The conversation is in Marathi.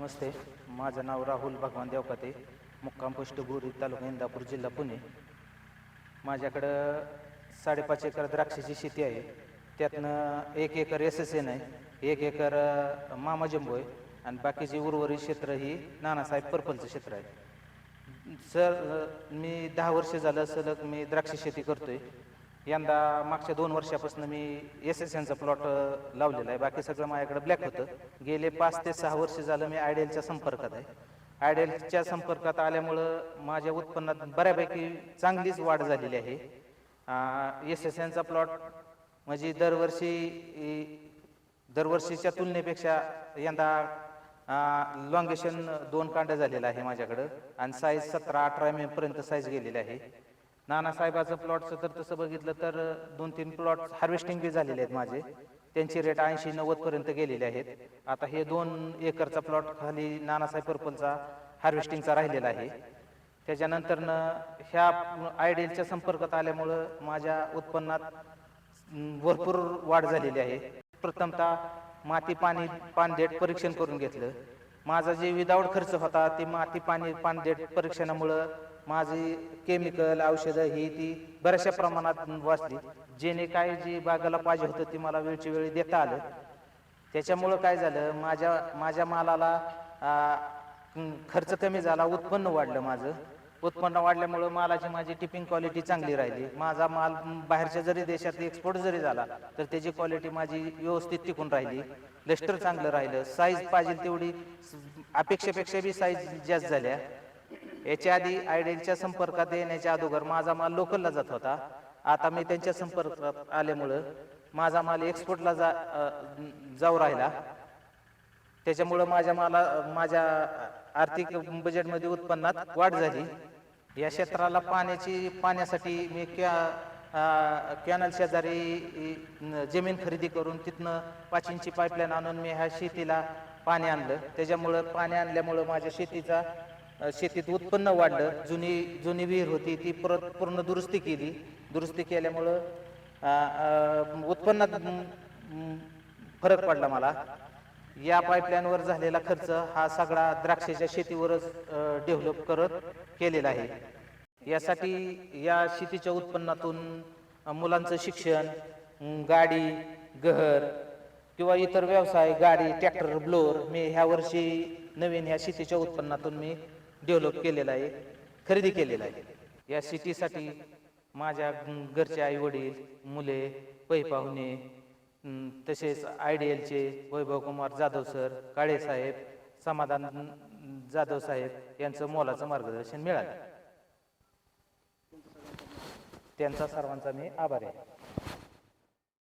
नमस्ते माझं नाव राहुल भगवान देवकाते मुक्काम पोस्ट बोरी तालुका इंदापूर जिल्हा पुणे. माझ्याकडं साडेपाच एकर द्राक्षाची शेती आहे. त्यातनं एक एकर एस एस एन आहे एक एकर मामा जंबो आहे आणि बाकीचे उर्वरित क्षेत्र ही नानासाहेब पर्पलचं क्षेत्र आहे. सर मी दहा वर्ष झालं सलग मी द्राक्ष शेती करतोय. यंदा मागच्या दोन वर्षापासून मी एस एस एनचा प्लॉट लावलेला आहे. बाकी सगळं माझ्याकडे ब्लॅक होतं. गेले पाच ते सहा वर्ष झालं मी आयडियलच्या संपर्कात आहे. आयडियलच्या संपर्कात आल्यामुळं माझ्या उत्पन्नात बऱ्यापैकी चांगलीच वाढ झालेली आहे. एस एस एनचा प्लॉट म्हणजे दरवर्षी दरवर्षीच्या तुलनेपेक्षा यंदा लॉंगेशन दोन कांड झालेला आहे माझ्याकडं. आणि साईज सतरा अठरा मे पर्यंत साईज गेलेली आहे. नानासाहेबाचं प्लॉटचं तर तसं बघितलं तर दोन तीन प्लॉट हार्वेस्टिंग बी झालेले आहेत माझे. त्यांची रेट ऐंशी नव्वद पर्यंत गेलेले आहेत. आता हे दोन एकरचा प्लॉट खाली नानासाहेब पर्पलचा हार्वेस्टिंगचा राहिलेला आहे. त्याच्यानंतरनं ह्या आयडियलच्या संपर्कात आल्यामुळं माझ्या उत्पन्नात भरपूर वाढ झालेली आहे. प्रथमतः माती पाणी पानदेट परीक्षण करून घेतलं. माझा जे विदाऊट खर्च होता ते माती पाणी पानदेट परीक्षणामुळं माझी केमिकल औषधं ही ती बऱ्याचशा प्रमाणात वाचली. जेणे काय जी बागाला पाहिजे होतं ती मला वेळची वेळी देता आलं. त्याच्यामुळं काय झालं माझ्या माझ्या मालाला खर्च कमी झाला उत्पन्न वाढलं माझं. उत्पन्न वाढल्यामुळं मालाची माझी टिपिंग क्वालिटी चांगली राहिली. माझा माल बाहेरच्या जरी देशात एक्सपोर्ट जरी झाला तर त्याची क्वालिटी माझी व्यवस्थित टिकून राहिली. लेस्टर चांगलं राहिलं. साईज पाहिजे तेवढी अपेक्षेपेक्षा बी साईज जास्त झाल्या. याच्या आधी आयडियलच्या संपर्कात येण्याच्या अगोदर माझा माल लोकलला जात होता. आता मी त्यांच्या संपर्कात आल्यामुळं माझा माल एक्सपोर्टला जा जाऊ राहिला. त्याच्यामुळं माझ्या मला माझ्या आर्थिक बजेटमध्ये उत्पन्नात वाढ झाली. या क्षेत्राला पाण्याची पाण्यासाठी मी क्या कॅनल शेजारी जमीन खरेदी करून तिथनं पाच इंची पाईपलाईन आणून मी ह्या शेतीला पाणी आणलं. त्याच्यामुळं पाणी आणल्यामुळं माझ्या शेतीचा शेतीत उत्पन्न वाढलं जुनी जुनी विहीर होती ती परत पूर्ण दुरुस्ती केली. दुरुस्ती केल्यामुळं उत्पन्नात फरक पडला मला. या पाईपलाईनवर झालेला खर्च हा सगळा द्राक्षाच्या शेतीवरच डेव्हलप करत केलेला आहे. यासाठी या शेतीच्या उत्पन्नातून मुलांचं शिक्षण गाडी घर किंवा इतर व्यवसाय गाडी ट्रॅक्टर ब्लोअर मी ह्या वर्षी नवीन ह्या शेतीच्या उत्पन्नातून मी डेव्हलप केलेला आहे खरेदी केलेला आहे. या सिटीसाठी माझ्या घरचे आई वडील मुले पै पाहुणे तसेच आय डी एलचे वैभव कुमार जाधव सर काळे साहेब समाधान जाधव साहेब यांचं मोलाचं मार्गदर्शन मिळालं. त्यांचा सर्वांचा मी आभार आहे.